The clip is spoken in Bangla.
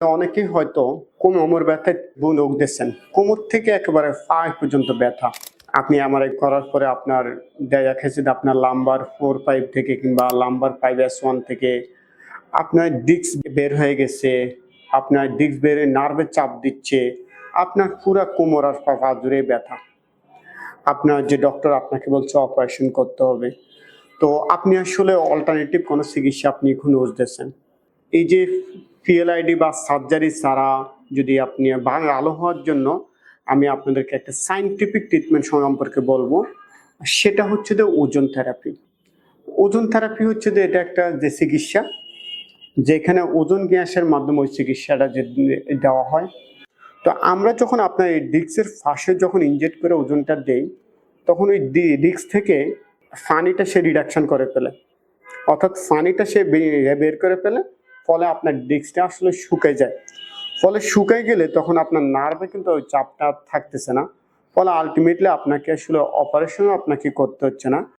অনেকেই হয়তো কোমর ব্যথায় ভোগ দিচ্ছেন কোমর থেকে একেবারে পায়ে পর্যন্ত ব্যথা। আপনি আমার করার পরে আপনার দেখা গেছে যে আপনার লাম্বার ফোর ফাইভ থেকে কিংবা লাম্বার ফাইভ এস ওয়ান থেকে আপনার ডিস্ক বের হয়ে গেছে, আপনার ডিস্ক বের নার্ভে চাপ দিচ্ছে, আপনার পুরা কোমর আর পা জুড়ে ব্যথা। আপনার যে ডক্টর আপনাকে বলছে অপারেশন করতে হবে। তো আপনি আসলে অল্টারনেটিভ কোনো চিকিৎসা আপনি খুঁজতেছেন। এই যে পিএলআইডি বা সার্জারি ছাড়া যদি আপনি ভালো হওয়ার জন্য আমি আপনাদেরকে একটা সাইন্টিফিক ট্রিটমেন্ট সম্পর্কে বলব। সেটা হচ্ছে যে ওজন থেরাপি ওজন থেরাপি হচ্ছে যে এটা একটা যে চিকিৎসা, যেখানে ওজন গ্যাসের মাধ্যমে ওই চিকিৎসাটা যে দেওয়া হয়। তো আমরা যখন আপনার এই ডিস্কের ফাঁসে যখন ইনজেক্ট করে ওজনটা দেই, তখন ওই ডিস্ক থেকে ফানিটা সে রিডাকশন করে ফেলে। অর্থাৎ ফানিটা সে বের করে ফেলে ফলে আপনার ডিস্কটা আসলে শুকায় যায়। ফলে শুকায় গেলে তখন আপনার নার্ভে কিন্তু ওই চাপটা থাকতেছে না। ফলে আলটিমেটলি আপনাকে আসলে অপারেশনও আপনাকে করতে হচ্ছে না।